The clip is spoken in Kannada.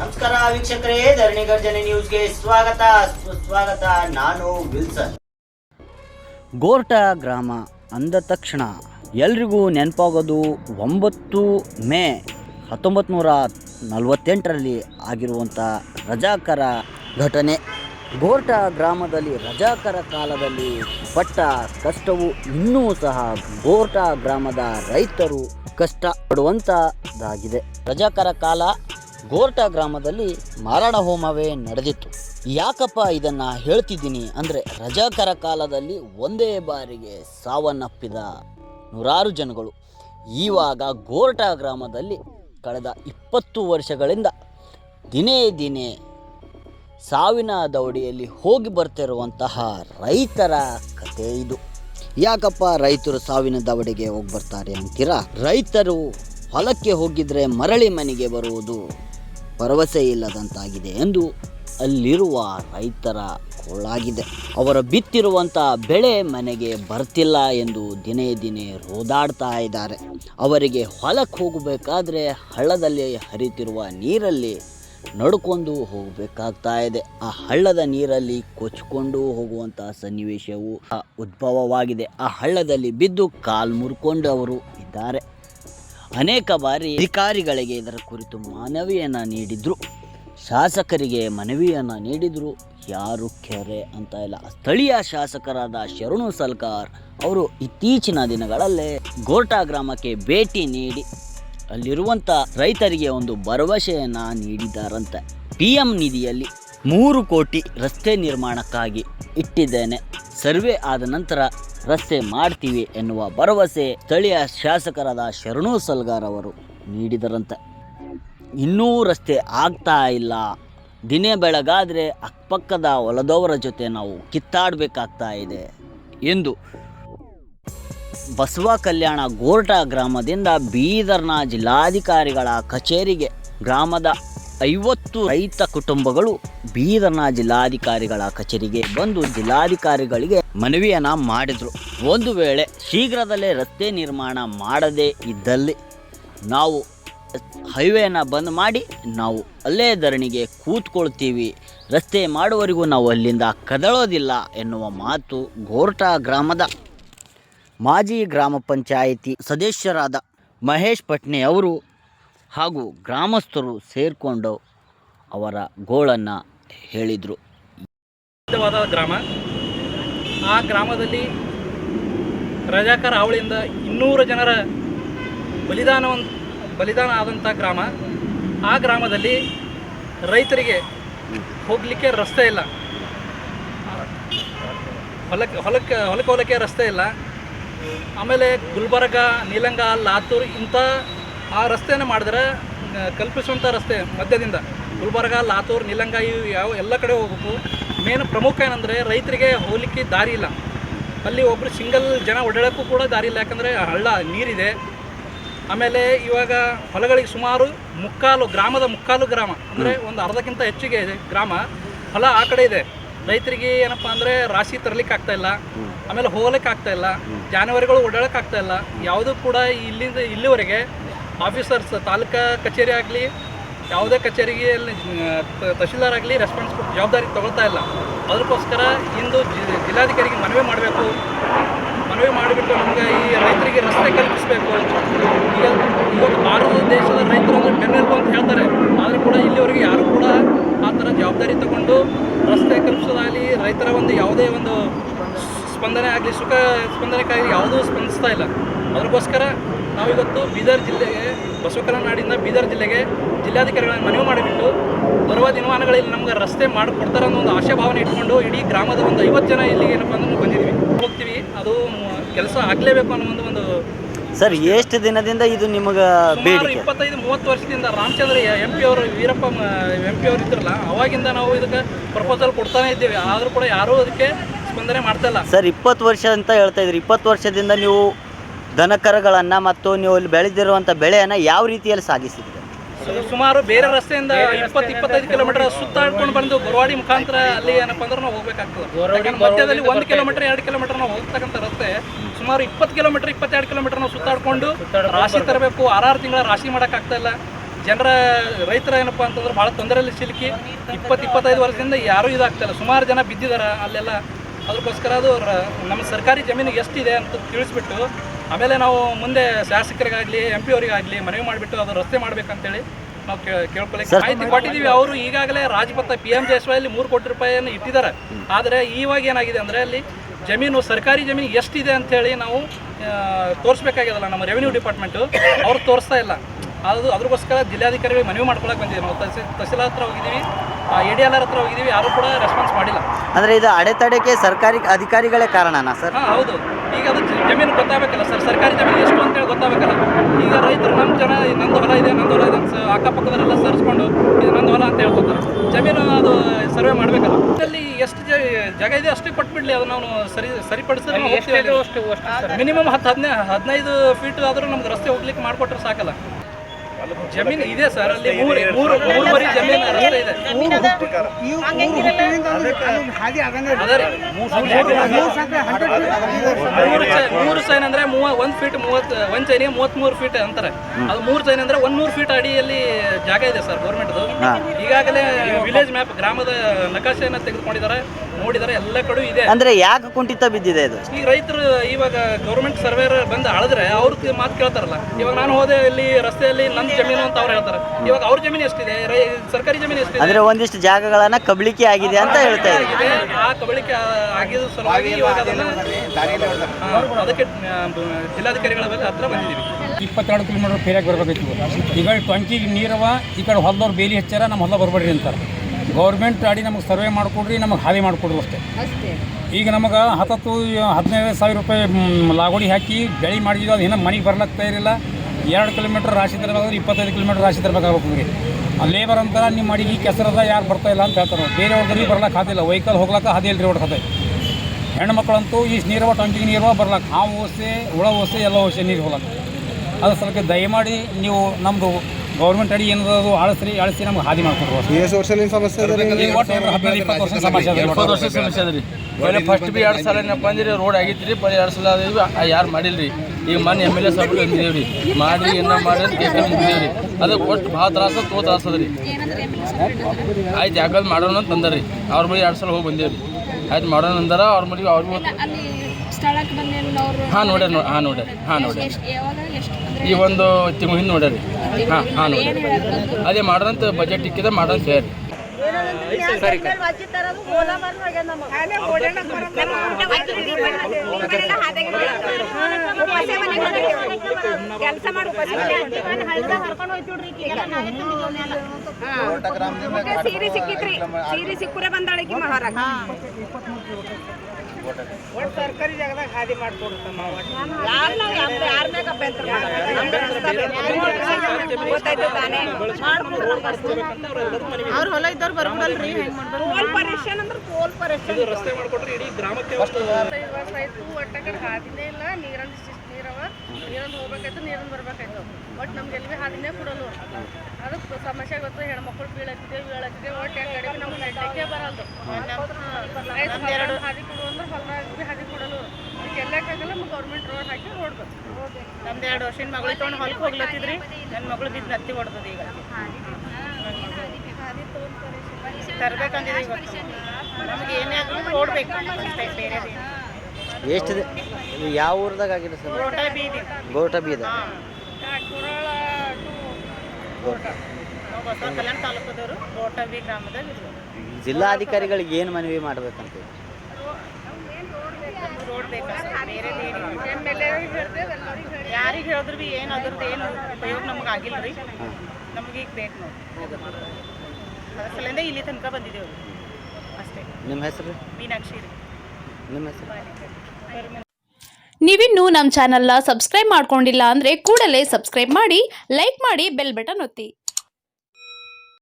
ನಮಸ್ಕಾರ ವೀಕ್ಷಕರೇ, ಧರಣಿ ಗರ್ಜನೆ ನ್ಯೂಸ್ಗೆ ಸ್ವಾಗತ. ಸುಸ್ವಾಗತ, ನಾನು ವಿಲ್ಸನ್. ಗೋರ್ಟ ಗ್ರಾಮ ಅಂದ ತಕ್ಷಣ ಎಲ್ರಿಗೂ ನೆನಪಾಗೋದು ಒಂಬತ್ತು ಮೇ ಹತ್ತೊಂಬತ್ತು ನೂರ ನಲವತ್ತೆಂಟರಲ್ಲಿ ಆಗಿರುವಂಥ ರಜಾಕರ ಘಟನೆ. ಗೋರ್ಟ ಗ್ರಾಮದಲ್ಲಿ ರಜಾಕರ ಕಾಲದಲ್ಲಿ ಪಟ್ಟ ಕಷ್ಟವು ಇನ್ನೂ ಸಹ ಗೋರ್ಟ ಗ್ರಾಮದ ರೈತರು ಕಷ್ಟ ಪಡುವಂಥದ್ದಾಗಿದೆ ರಜಾಕರ ಕಾಲ ಗೋರ್ಟಾ ಗ್ರಾಮದಲ್ಲಿ ಮಾರಣ ಹೋಮವೇ ನಡೆದಿತ್ತು. ಯಾಕಪ್ಪ ಇದನ್ನು ಹೇಳ್ತಿದ್ದೀನಿ ಅಂದರೆ ರಜಾಕರ ಕಾಲದಲ್ಲಿ ಒಂದೇ ಬಾರಿಗೆ ಸಾವನ್ನಪ್ಪಿದ ನೂರಾರು ಜನಗಳು. ಈವಾಗ ಗೋರ್ಟಾ ಗ್ರಾಮದಲ್ಲಿ ಕಳೆದ ಇಪ್ಪತ್ತು ವರ್ಷಗಳಿಂದ ದಿನೇ ದಿನೇ ಸಾವಿನ ದೌಡಿಯಲ್ಲಿ ಹೋಗಿ ಬರ್ತಿರುವಂತಹ ರೈತರ ಕತೆ ಇದು. ಯಾಕಪ್ಪ ರೈತರು ಸಾವಿನ ದವಡಿಗೆ ಹೋಗಿ ಬರ್ತಾರೆ ಅಂತೀರಾ? ರೈತರು ಹೊಲಕ್ಕೆ ಹೋಗಿದ್ರೆ ಮರಳಿ ಮನೆಗೆ ಬರುವುದು ಭರವಸೆ ಇಲ್ಲದಂತಾಗಿದೆ ಎಂದು ಅಲ್ಲಿರುವ ರೈತರ ಕೊಳ್ಳಾಗಿದೆ ಅವರ ಬಿತ್ತಿರುವಂಥ ಬೆಳೆ ಮನೆಗೆ ಬರ್ತಿಲ್ಲ ಎಂದು ದಿನೇ ದಿನೇ ರೋದಾಡ್ತಾ ಇದ್ದಾರೆ. ಅವರಿಗೆ ಹೊಲಕ್ಕೆ ಹೋಗಬೇಕಾದ್ರೆ ಹಳ್ಳದಲ್ಲಿ ಹರಿತಿರುವ ನೀರಲ್ಲಿ ನಡ್ಕೊಂಡು ಹೋಗಬೇಕಾಗ್ತಾ ಇದೆ. ಆ ಹಳ್ಳದ ನೀರಲ್ಲಿ ಕೊಚ್ಕೊಂಡು ಹೋಗುವಂಥ ಸನ್ನಿವೇಶವು ಉದ್ಭವವಾಗಿದೆ. ಆ ಹಳ್ಳದಲ್ಲಿ ಬಿದ್ದು ಕಾಲು ಮುರ್ಕೊಂಡು ಅವರು ಇದ್ದಾರೆ. ಅನೇಕ ಬಾರಿ ಅಧಿಕಾರಿಗಳಿಗೆ ಇದರ ಕುರಿತು ಮನವಿಯನ್ನು ನೀಡಿದ್ರು. ಶಾಸಕರಿಗೆ ಮನವಿಯನ್ನು ನೀಡಿದರು. ಯಾರು ಕೆರೆ ಅಂತ ಇಲ್ಲ. ಸ್ಥಳೀಯ ಶಾಸಕರಾದ ಶರಣು ಸಲ್ಕಾರ್ ಅವರು ಇತ್ತೀಚಿನ ದಿನಗಳಲ್ಲೇ ಗೋರ್ಟಾ ಗ್ರಾಮಕ್ಕೆ ಭೇಟಿ ನೀಡಿ ಅಲ್ಲಿರುವಂಥ ರೈತರಿಗೆ ಒಂದು ಭರವಸೆಯನ್ನು ನೀಡಿದ್ದಾರಂತೆ ಪಿ ಎಂ ನಿಧಿಯಲ್ಲಿ ಮೂರು ಕೋಟಿ ರಸ್ತೆ ನಿರ್ಮಾಣಕ್ಕಾಗಿ ಇಟ್ಟಿದ್ದೇನೆ. ಸರ್ವೆ ಆದ ನಂತರ ರಸ್ತೆ ಮಾಡ್ತೀವಿ ಎನ್ನುವ ಭರವಸೆ ಸ್ಥಳೀಯ ಶಾಸಕರಾದ ಶರಣು ಸಲ್ಗಾರ್ ಅವರು ನೀಡಿದರಂತೆ. ಇನ್ನೂ ರಸ್ತೆ ಆಗ್ತಾ ಇಲ್ಲ. ದಿನೇ ಬೆಳಗಾದರೆ ಅಕ್ಕಪಕ್ಕದ ಹೊಲದವರ ಜೊತೆ ನಾವು ಕಿತ್ತಾಡಬೇಕಾಗ್ತಾ ಇದೆ ಎಂದು. ಬಸವ ಕಲ್ಯಾಣ ಗೋರ್ಟಾ ಗ್ರಾಮದಿಂದ ಬೀದರ್ನ ಜಿಲ್ಲಾಧಿಕಾರಿಗಳ ಕಚೇರಿಗೆ ಗ್ರಾಮದ ಐವತ್ತು ರೈತ ಕುಟುಂಬಗಳು ಬೀದರ್ನ ಜಿಲ್ಲಾಧಿಕಾರಿಗಳ ಕಚೇರಿಗೆ ಬಂದು ಜಿಲ್ಲಾಧಿಕಾರಿಗಳಿಗೆ ಮನವಿಯನ್ನ ಮಾಡಿದ್ರು. ಒಂದು ವೇಳೆ ಶೀಘ್ರದಲ್ಲೇ ರಸ್ತೆ ನಿರ್ಮಾಣ ಮಾಡದೇ ಇದ್ದಲ್ಲಿ ನಾವು ಹೈವೇನ ಬಂದ್ ಮಾಡಿ ನಾವು ಅಲ್ಲೇ ಧರಣಿಗೆ ಕೂತ್ಕೊಳ್ತೀವಿ. ರಸ್ತೆ ಮಾಡುವವರೆಗೂ ನಾವು ಅಲ್ಲಿಂದ ಕದಳೋದಿಲ್ಲ ಎನ್ನುವ ಮಾತು ಗೋರ್ಟಾ ಗ್ರಾಮದ ಮಾಜಿ ಗ್ರಾಮ ಪಂಚಾಯಿತಿ ಸದಸ್ಯರಾದ ಮಹೇಶ್ ಪಟ್ನೆ ಅವರು ಹಾಗೂ ಗ್ರಾಮಸ್ಥರು ಸೇರಿಕೊಂಡು ಅವರ ಗೋಳನ್ನು ಹೇಳಿದರು. ಗ್ರಾಮ. ಆ ಗ್ರಾಮದಲ್ಲಿ ರಜಾಕರ್ ಅವಳಿಂದ ಇನ್ನೂರು ಜನರ ಬಲಿದಾನ ಬಲಿದಾನ ಆದಂಥ ಗ್ರಾಮ. ಆ ಗ್ರಾಮದಲ್ಲಿ ರೈತರಿಗೆ ಹೋಗಲಿಕ್ಕೆ ರಸ್ತೆ ಇಲ್ಲ. ಹೊಲಕ್ಕೆ ಹೊಲಕ್ಕೆ ಹೊಲಕ್ಕೆ ಹೊಲಕ್ಕೆ ರಸ್ತೆ ಇಲ್ಲ. ಆಮೇಲೆ ಗುಲ್ಬರ್ಗ, ನೀಲಂಗ, ಲಾತೂರ್ ಇಂಥ ಆ ರಸ್ತೆಯನ್ನು ಮಾಡಿದ್ರೆ ಕಲ್ಪಿಸುವಂಥ ರಸ್ತೆ ಮಧ್ಯದಿಂದ. ಗುಲ್ಬರ್ಗ ಲಾತೂರ್ ನಿಲಂಗ ಇವು ಯಾವ ಎಲ್ಲ ಕಡೆ ಹೋಗಬೇಕು. ಮೇನ್ ಪ್ರಮುಖ ಏನಂದರೆ ರೈತರಿಗೆ ಹೋಗ್ಲಿಕ್ಕೆ ದಾರಿ ಇಲ್ಲ. ಅಲ್ಲಿ ಒಬ್ಬರು ಸಿಂಗಲ್ ಜನ ಓಡಾಡೋಕ್ಕೂ ಕೂಡ ದಾರಿ ಇಲ್ಲ. ಯಾಕಂದರೆ ಹಳ್ಳ ನೀರಿದೆ. ಆಮೇಲೆ ಇವಾಗ ಹೊಲಗಳಿಗೆ ಸುಮಾರು ಮುಕ್ಕಾಲು ಗ್ರಾಮದ ಮುಕ್ಕಾಲು ಗ್ರಾಮ. ಅಂದರೆ ಒಂದು ಅರ್ಧಕ್ಕಿಂತ ಹೆಚ್ಚಿಗೆ ಇದೆ ಗ್ರಾಮ. ಹೊಲ ಆ ಕಡೆ ಇದೆ. ರೈತರಿಗೆ ಏನಪ್ಪ ಅಂದರೆ ರಾಶಿ ತರಲಿಕ್ಕೆ ಆಗ್ತಾ ಇಲ್ಲ. ಆಮೇಲೆ ಹೋಗ್ಲಿಕ್ಕೆ ಆಗ್ತಾ ಇಲ್ಲ. ಜಾನುವಾರುಗಳು ಓಡಾಡೋಕ್ಕಾಗ್ತಾ ಇಲ್ಲ. ಯಾವುದೂ ಕೂಡ ಇಲ್ಲಿಂದ ಇಲ್ಲಿವರೆಗೆ ಆಫೀಸರ್ಸ್ ತಾಲೂಕಾ ಕಚೇರಿ ಆಗಲಿ ಯಾವುದೇ ಕಚೇರಿಗೆ ಅಲ್ಲಿ, ತಹಶೀಲ್ದಾರ್ ಆಗಲಿ ರೆಸ್ಪಾನ್ಸ್ ಜವಾಬ್ದಾರಿ ತಗೊಳ್ತಾ ಇಲ್ಲ. ಅದಕ್ಕೋಸ್ಕರ ಇಂದು ಜಿಲ್ಲಾಧಿಕಾರಿಗೆ ಮನವಿ ಮಾಡಬೇಕು. ಮನವಿ ಮಾಡಿಬಿಟ್ಟು ನಮಗೆ ಈ ರೈತರಿಗೆ ರಸ್ತೆ ಕಲ್ಪಿಸಬೇಕು. ಈಗ ಇವತ್ತು ಭಾರತ ದೇಶದ ರೈತರು ಅಂದರೆ ಬೆನ್ನೆಲುಬು ಅಂತ ಹೇಳ್ತಾರೆ. ಆದರೆ ಕೂಡ ಇಲ್ಲಿವರೆಗೆ ಯಾರು ಕೂಡ ಆ ಥರ ಜವಾಬ್ದಾರಿ ತಗೊಂಡು ರಸ್ತೆ ಕಲ್ಪಿಸೋದಾಗಲಿ ರೈತರ ಒಂದು ಯಾವುದೇ ಒಂದು ಸ್ಪಂದನೆ ಆಗಲಿ ಸುಖ ಸ್ಪಂದನೆಕ್ಕಾಗಿ ಯಾವುದೂ ಸ್ಪಂದಿಸ್ತಾ ಇಲ್ಲ. ಅದಕ್ಕೋಸ್ಕರ ನಾವಿವತ್ತು ಬೀದರ್ ಜಿಲ್ಲೆಗೆ ಬಸವಕಲನಾಡಿಂದ ಬೀದರ್ ಜಿಲ್ಲೆಗೆ ಜಿಲ್ಲಾಧಿಕಾರಿಗಳನ್ನು ಮನವಿ ಮಾಡಿಬಿಟ್ಟು ಬರುವ ದಿನಮಾನಗಳಲ್ಲಿ ನಮ್ಗೆ ರಸ್ತೆ ಮಾಡಿಕೊಡ್ತಾರೆ ಅನ್ನೋ ಒಂದು ಆಶಾಭಾವನೆ ಇಟ್ಕೊಂಡು ಇಡೀ ಗ್ರಾಮದ ಒಂದು ಐವತ್ತು ಜನ ಇಲ್ಲಿಗೆ ಏನಪ್ಪ ಅಂದ್ರೆ ಬಂದಿದ್ವಿ ಹೋಗ್ತೀವಿ. ಅದು ಕೆಲಸ ಆಗಲೇಬೇಕು ಅನ್ನೋ ಒಂದು ಒಂದು ಸರ್ ಎಷ್ಟು ದಿನದಿಂದ ಇದು ನಿಮಗೆ ಬೇಡಿಕೆ? ಇಪ್ಪತ್ತೈದು ಮೂವತ್ತು ವರ್ಷದಿಂದ ರಾಮಚಂದ್ರ ಎಂ ಪಿ ಅವರು ವೀರಪ್ಪ ಎಂ ಪಿ ಅವರು ಇದ್ರಲ್ಲ ಅವಾಗಿಂದ ನಾವು ಇದಕ್ಕೆ ಪ್ರಪೋಸಲ್ ಕೊಡ್ತಾನೆ ಇದ್ದೀವಿ. ಆದರೂ ಕೂಡ ಯಾರೂ ಅದಕ್ಕೆ ಸ್ಪಂದನೆ ಮಾಡ್ತಾ ಇಲ್ಲ. ಸರ್ ಇಪ್ಪತ್ತು ವರ್ಷ ಅಂತ ಹೇಳ್ತಾ ಇದ್ರಿ. ಇಪ್ಪತ್ತು ವರ್ಷದಿಂದ ನೀವು ದನಕರಗಳನ್ನು ಮತ್ತು ನೀವು ಇಲ್ಲಿ ಬೆಳೆದಿರುವಂಥ ಬೆಳೆಯನ್ನು ಯಾವ ರೀತಿಯಲ್ಲಿ ಸಾಗಿಸಿದ್ರಿ? ಸು- ಸುಮಾರು ಬೇರೆ ರಸ್ತೆಯಿಂದ ಇಪ್ಪತ್ತು ಇಪ್ಪತ್ತೈದು ಕಿಲೋಮೀಟರ್ ಸುತ್ತಾಡ್ಕೊಂಡು ಬಂದು ಗೊರವಾಡಿ ಮುಖಾಂತರ ಅಲ್ಲಿ ಏನಪ್ಪ ಅಂದ್ರೆ ನಾವು ಹೋಗ್ಬೇಕಾಗ್ತದೆ. ಮಧ್ಯದಲ್ಲಿ ಒಂದು ಕಿಲೋಮೀಟರ್ ಎರಡು ಕಿಲೋಮೀಟರ್ ನಾವು ಹೋಗ್ತಕ್ಕಂಥ ರಸ್ತೆ ಸುಮಾರು ಇಪ್ಪತ್ತು ಕಿಲೋಮೀಟರ್ ಇಪ್ಪತ್ತೆರಡು ಕಿಲೋಮೀಟರ್ ನಾವು ಸುತ್ತಾಡ್ಕೊಂಡು ರಾಶಿ ತರಬೇಕು. ಆರಾರು ತಿಂಗಳ ರಾಶಿ ಮಾಡೋಕ್ಕಾಗ್ತಾ ಇಲ್ಲ. ಜನರ ರೈತರ ಏನಪ್ಪ ಅಂತಂದ್ರೆ ಭಾಳ ತೊಂದರೆಯಲ್ಲಿ ಸಿಲುಕಿ ಇಪ್ಪತ್ತು ಇಪ್ಪತ್ತೈದು ವರ್ಷದಿಂದ ಯಾರೂ ಇದಾಗ್ತಾಯಿಲ್ಲ ಸುಮಾರು ಜನ ಬಿದ್ದಿದ್ದಾರೆ ಅಲ್ಲೆಲ್ಲ. ಅದಕ್ಕೋಸ್ಕರ ಅದು ರ- ನಮ್ಮ ಸರ್ಕಾರಿ ಜಮೀನು ಎಷ್ಟಿದೆ ಅಂತ ತಿಳಿಸ್ಬಿಟ್ಟು ಆಮೇಲೆ ನಾವು ಮುಂದೆ ಶಾಸಕರಿಗಾಗಲಿ ಎಂ ಪಿ ಅವರಿಗಾಗಲಿ ಮನವಿ ಮಾಡಿಬಿಟ್ಟು ಅದು ರಸ್ತೆ ಮಾಡ್ಬೇಕಂತೇಳಿ ನಾವು ಕೇಳ್ಕೊಳ್ಳಿ ಕೇಳ್ಕೊಳ್ಳಿಕ್ಕೆ ಮಾಹಿತಿ ಕೊಟ್ಟಿದ್ದೀವಿ. ಅವರು ಈಗಾಗಲೇ ರಾಜಪಥ ಪಿ ಎಂ ಅಲ್ಲಿ ಮೂರು ಕೋಟಿ ರೂಪಾಯಿಯನ್ನು ಇಟ್ಟಿದ್ದಾರೆ. ಆದರೆ ಇವಾಗ ಏನಾಗಿದೆ ಅಂದರೆ ಅಲ್ಲಿ ಜಮೀನು ಸರ್ಕಾರಿ ಜಮೀನು ಎಷ್ಟಿದೆ ಅಂತೇಳಿ ನಾವು ತೋರಿಸ್ಬೇಕಾಗಿದಲ್ಲ ನಮ್ಮ ರೆವಿನ್ಯೂ ಡಿಪಾರ್ಟ್ಮೆಂಟು ಅವ್ರು ತೋರಿಸ್ತಾ ಇಲ್ಲ. ಅದು ಅದಕ್ಕೋಸ್ಕರ ಜಿಲ್ಲಾಧಿಕಾರಿಗಳಿಗೆ ಮನವಿ ಮಾಡ್ಕೊಳಕ್ಕೆ ಬಂದಿದ್ದೀವಿ. ನಾವು ತಹಸೀಲ್ ತಹಸೀಲ್ದಾರ್ ಹತ್ರ ಹೋಗಿದ್ದೀವಿ ಎ ಡಿ ಎಲ್ ಆರ್ ಹತ್ರ ಹೋಗಿದ್ದೀವಿ. ಯಾರೂ ಕೂಡ ರೆಸ್ಪಾನ್ಸ್ ಮಾಡಿಲ್ಲ. ಅಂದರೆ ಇದು ಅಡೆತಡೆಗೆ ಸರ್ಕಾರಿ ಅಧಿಕಾರಿಗಳೇ ಕಾರಣನಾ ಸರ್? ಹಾಂ ಹೌದು. ಈಗ ಅದು ಜಮೀನು ಗೊತ್ತಾಗಬೇಕಲ್ಲ ಸರ್? ಸರ್ಕಾರಿ ಜಮೀನು ಎಷ್ಟು ಅಂತೇಳಿ ಗೊತ್ತಾಗಬೇಕಲ್ಲ? ಈಗ ರೈತರು ನಮ್ಮ ಜನ ನಂದು ಹೊಲ ಇದೆ ನಂದು ಹೊಲ ಇದೆ ಅಂತ ಅಕ್ಕಪಕ್ಕದಲ್ಲೆಲ್ಲ ಅಕ್ಕಪಕ್ಕದವರೆಲ್ಲ ಸೇರಿಸ್ಕೊಂಡು ಇದು ನಂದು ಹೊಲ ಅಂತ ಹೇಳ್ಕೊತಾರೆ. ಜಮೀನು ಅದು ಸರ್ವೆ ಮಾಡಬೇಕಲ್ಲ? ಅಲ್ಲಿ ಎಷ್ಟು ಜಾಗ ಇದೆ ಅಷ್ಟೇ ಕೊಟ್ಬಿಡ್ಲಿ ಅದು ನಾವು ಸರಿ ಸರಿಪಡಿಸಿದ್ರೆ ಮಿನಿಮಮ್ ಹತ್ತು ಹದಿನೈದು ಹದಿನೈದು ಫೀಟ್ ಆದರೂ ನಮ್ಗೆ ರಸ್ತೆ ಹೋಗ್ಲಿಕ್ಕೆ ಮಾಡಿಕೊಟ್ರೆ ಸಾಕಲ್ಲ. ಜಮೀನು ಇದೆ ಸರ್ ಅಲ್ಲಿ ಮೂರು ಮೂರು ಮೂರುವರೆ ಜಮೀನು ರಸ್ತೆ ಇದೆ. ಮೂರು ಮೂರು ಸೈನ್ ಅಂದ್ರೆ ಮೂವ ಒಂದ್ ಫೀಟ್ ಮೂವತ್ ಒಂದ್ ಚೈನಿಗೆ ಮೂವತ್ಮೂರು ಫೀಟ್ ಅಂತಾರೆ. ಅದು ಮೂರು ಚೈನ್ ಅಂದ್ರೆ ಒಂದ್ ನೂರು ಫೀಟ್ ಅಡಿಯಲ್ಲಿ ಜಾಗ ಇದೆ ಸರ್ ಗೌರ್ಮೆಂಟ್ದು. ಈಗಾಗಲೇ ವಿಲೇಜ್ ಮ್ಯಾಪ್ ಗ್ರಾಮದ ನಕಾಶೆಯನ್ನ ತೆಗೆದುಕೊಂಡಿದ್ದಾರೆ ನೋಡಿದ್ದಾರೆ ಎಲ್ಲ ಕಡೆ ಇದೆ. ಅಂದ್ರೆ ಯಾಕೆ ಕುಂಠಿತ ಬಿದ್ದಿದೆ ಇದು? ಈಗ ರೈತರು ಇವಾಗ ಗೌರ್ಮೆಂಟ್ ಸರ್ವೇರ್ ಬಂದು ಅಳದ್ರೆ ಅವ್ರ ಮಾತು ಕೇಳ್ತಾರಲ್ಲ. ಇವಾಗ ನಾನು ಹೋದೆ ಇಲ್ಲಿ ರಸ್ತೆಯಲ್ಲಿ ನನ್ನ ಜಮೀನು ಅಂತ ಅವ್ರು ಹೇಳ್ತಾರೆ. ಇವಾಗ ಅವ್ರ ಜಮೀನು ಎಷ್ಟಿದೆ? ರೈ- ಸರ್ಕಾರಿ ಜಮೀನು ಎಷ್ಟಿದೆ? ಅಂದ್ರೆ ಒಂದಿಷ್ಟು ಜಾಗಗಳನ್ನ ಕಬಳಿಕೆ ಆಗಿದೆ ಅಂತ ಹೇಳ್ತಾ ಇದ್ದಾರೆ. ಆ ಕಬಳಿಕೆ ಆಗಿದ ಸಲುವಾಗಿ ಇವಾಗ ಅದನ್ನ ಅದಕ್ಕೆ ಆ, ಬ- ಜಿಲ್ಲಾಧಿಕಾರಿಗಳ ಬಗ್ಗೆ ಹತ್ರ ಬಂದಿದ್ದೀವಿ. ಇಪ್ಪತ್ತೆರಡು ಕಿಲೋಮೀಟರ್ ಫೇರಿಯಾಗಿ ಬರಬೇಕಿತ್ತು. ಈಗ ಟ್ವೆಂಟಿಗೆ ನೀರವ ಈ ಕಡೆ ಹೊಲದವ್ರು ಬೇಲಿ ಹಚ್ಚಾರ ನಮ್ಮ ಹೊಲ ಬರಬೇಡ್ರಿ ಅಂತಾರೆ. ಗೌರ್ಮೆಂಟ್ ಅಡಿ ನಮಗೆ ಸರ್ವೆ ಮಾಡಿಕೊಡ್ರಿ ನಮಗೆ ಹಾದಿ ಮಾಡಿಕೊಡ್ರಿ ಅಷ್ಟೇ. ಈಗ ನಮಗೆ ಹತ್ತತ್ತು ಹದಿನೈದು ಸಾವಿರ ರೂಪಾಯಿ ಮ್, ಲಾಗೋಡಿ ಹಾಕಿ ಬೆಳೆ ಮಾಡಿದ್ವಿ ಅದು ಇನ್ನೂ ಮನೆಗೆ ಬರ್ಲಾಗ್ತಾ ತಯಾರಿಲ್ಲ. ಎರಡು ಕಿಲೋಮೀಟ್ರ್ ರಾಶಿ ತರಬೇಕಾದ್ರೆ ಇಪ್ಪತ್ತೈದು ಕಿಲೋಮೀಟ್ರ್ ರಾಶಿ ತರಬೇಕಾಗಬೇಕು ನಿಮಗೆ. ಲೇಬರ್ ಅಂತಾರೆ ನಿಮ್ಮ ಅಡಿಗೆ ಕೆಸರದ ಯಾರು ಬರ್ತಾ ಇಲ್ಲ ಅಂತ ಹೇಳ್ತಾರೆ ಬೇರೆ ಅವ್ರಿಗೆ ಬರ್ಲಕ್ಕೆ ಹಾದಿಲ್ಲ ವೆಹಿಕಲ್ ಹೋಗ್ಲಾಕ ಹಾದಿ ಇಲ್ರಿ ಹೆಣ್ಣು ಹೆಣ್ಮಕ್ಳಂತೂ ಈ ನೀರವ ಟಂಕಿಗೆ ನೀರುವ ಬರ್ಲಾಕ. ಹಾವು ಓಸೆ, ಹುಳ ಓಸೆ, ಎಲ್ಲ ಓಸೆ ನೀರು ಹೋಗ್ಲಾಕ. ಅದ್ರ ಸಲಕ್ಕೆ ದಯಮಾಡಿ ನೀವು ನಮ್ಮದು ಗೌರ್ಮೆಂಟ್ ಅಡಿ ಏನದು ಆಳಿಸ್ರಿ ಆಳಿಸಿ ನಮ್ಗೆ ಹಾದಿ ಮಾಡ್ಕೊಡ್ರಿ ಅಷ್ಟೇ. ಎಷ್ಟು ವರ್ಷದಿಂದ ಸಮಸ್ಯೆ ಇದೆ ರೀ? ಈಗ ಒಟ್ಟು ಒಂದು ಹದಿನೈದು ಇಪ್ಪತ್ತು ವರ್ಷ ಸಮಸ್ಯೆ ಅದ ಇಪ್ಪತ್ತು ವರ್ಷ ಸಮಸ್ಯೆ ಅದ ರೀ. ಪहिले ಫಸ್ಟ್ ಬಿ ಎರಡು ಸಲ ಏನಪ್ಪ ಅಂದ್ರೆ ರೋಡ್ ಆಗಿತ್ತು ರೀ ಬರೀ ಎರಡು ಸಲ ಅದೇವಿ ಯಾರು ಮಾಡಿಲ್ಲ ರೀ ಈಗ ಮೊನ್ನೆ ಎಂ ಎಲ್ ಎ ಸಾಹೇಬ್ರು ಅಂದಿದ್ದೇವೆ ರೀ. ಮಾಡಿರಿ ಏನ ಮಾಡ್ರಿ ಅಂತ ಕೇಳ್ಕೊಂಡು ನಿಂತಿದ್ದೇವೆ ರೀ. ಅದಕ್ಕೆ ಒಟ್ಟು ಭಾಳ ತ್ರಾಸ ತೋ ತ್ರಾಸ ಅದ ರೀ. ಆಯ್ತು ಯಾಕಂದ್ರೆ ಮಾಡೋಣ ಅಂತ ಅಂದಾರ ರೀ ಅವ್ರ ಬಳಿ ಎರಡು ಸಲ ಹೋಗಿ ಬಂದೇವ್ರಿ. ರೀ ಆಯ್ತು ಮಾಡೋಣ ಅಂದ್ರೆ ಅವ್ರ ಮನೆಗೆ ಅವ್ರಿಗೂ ಸ್ಥಳಕ್ಕೆ ಬಂದೇನು ಅವ್ರು ಹಾಂ ನೋಡ್ಯಾರ ನೋ ಹಾಂ ನೋಡ್ಯಾರ. ಹಾಂ ನೋಡ್ಯಾರ. ಎಷ್ಟ್- ಯಾವಾಗ ಎಷ್ಟು ಅಂದ್ರೆ ಈ ಒಂದು ತಿಂಗಳ ಹಿಂದೆ ನೋಡ್ರಿ ಹಾಂ ಹಾಂ ನೋಡ್ಯಾರ. ಅದೇ ಮಾಡೋಣಂತ ಬಜೆಟ್ ಇಕ್ಕಿದ ಮಾಡೋದು ಕೆಲಸ ಮಾಡು ಸೀರೆ ಸಿಕ್ಕಿತ್ರಿ. ಸೀರೆ ಸಿಕ್ಕುರೆ ಬಂದಾಳಿಗೆ ಮಹಾರಾಜ. ಸರ್ಕಾರಿ ಜಾಗದಾಗ ಹಾದಿ ಅವ್ರ ಹೊಲ ಇದ್ದವ್ರು ಬರ್ಬೋದಲ್ರಿ ಪೋಲ್ ಅಂದ್ರೆ ಪೋಲ್ ಪರೇಶನ್ ಇದು ರಸ್ತೆ ಮಾಡಿಕೊಟ್ರೆ ಇಡೀ ಗ್ರಾಮಕ್ಕೆ ಆಯ್ತು ಒಟ್ಟ ಕಡೆ ಹಾದಿನೇ ಇಲ್ಲ ನೀರನ್ ನೀರವ ನೀರನ್ ಹೋಗ್ಬೇಕಾಯ್ತು ನೀರನ್ ಬರ್ಬೇಕಾಯ್ತು ಒಟ್ಟು ನಮ್ಗೆ ಎಲ್ಲಿ ಹಾದಿನೇ ಕೊಡಲ್ಲ ಅದಕ್ಕೆ ಸಮಸ್ಯೆ ಗೊತ್ತು ಹೆಣ್ಮಕ್ಳು ಬೀಳತ್ತಿದೆ ಬೀಳತ್ತಿದೆ ಒಟ್ಟು ಕಡೆ ನಮ್ಗೆ ನೆಟ್ಟಕ್ಕೆ ಬರಲ್ದು ಹಾದಿ ಕೊಡು ಅಂದ್ರೆ ಹೊಲ್ದಾಗ ಬಿ ಹಾದಿ ಕೊಡಲು ಇದಕ್ಕೆ ಎಲ್ಲಕ್ಕಾಗಲ್ಲ ನಮ್ಗೆ ಗೌರ್ಮೆಂಟ್ ರೋಡ್ ಹಾಕಿ ರೋಡ್ ಬೇಕು ನಮ್ದು ಎರಡು ವರ್ಷದ ಮಗಳು ತೊಗೊಂಡು ಹೊಲಕ್ಕೆ ಹೋಗ್ಲತ್ತಿದ್ರಿ ನನ್ನ ಮಗಳು ಬಿದ್ದು ನತ್ತಿ ಹೊಡ್ದದ ಈಗ ತರ್ಬೇಕಂದಿದೆ ನಮ್ಗೆ ಏನೇ ರೋಡ್ ಬೇಕು ಅಷ್ಟೇ ಬೇರೆ ಎಷ್ಟು ಇದು ಯಾವ ಊರ್ದಾಗ ಆಗಿದೆ ಸರ್ ಬೀದಿ ಗೋಟ ಬೀದ ಕಲ್ಯಾಣ ತಾಲೂಕದವರು ಗ್ರಾಮದಾಗ ಜಿಲ್ಲಾಧಿಕಾರಿಗಳಿಗೆ ಏನು ಮನವಿ ಮಾಡ್ಬೇಕಂತ ರೋಡ್ ಬೇಕು ಅಷ್ಟೇ ಬೇರೆ ಯಾರಿಗೆ ಹೇಳಿದ್ರು ಬಿ ಏನು ಅದ್ರದ್ದು ಏನು ಉಪಯೋಗ ನಮ್ಗೆ ಆಗಿಲ್ಲ ರೀ ನಮ್ಗೆ ಈಗ ಬೇಕು ನೋಡಿ ಅದ್ರ ಸಲಿಂದ ಇಲ್ಲಿ ತನಕ ಬಂದಿದ್ದೇವೆ ಅಷ್ಟೇ. ನಿಮ್ಮ ಹೆಸರು ಮೀನಾಕ್ಷಿ ರೀ. ನಿಮ್ಮ ಹೆಸರು ನೀವಿನ್ನೂ ನಮ್ಮ ಚಾನಲ್ನ ಸಬ್ಸ್ಕ್ರೈಬ್ ಮಾಡ್ಕೊಂಡಿಲ್ಲ ಅಂದರೆ ಕೂಡಲೇ ಸಬ್ಸ್ಕ್ರೈಬ್ ಮಾಡಿ ಲೈಕ್ ಮಾಡಿ ಬೆಲ್ ಬಟನ್ ಒತ್ತಿ.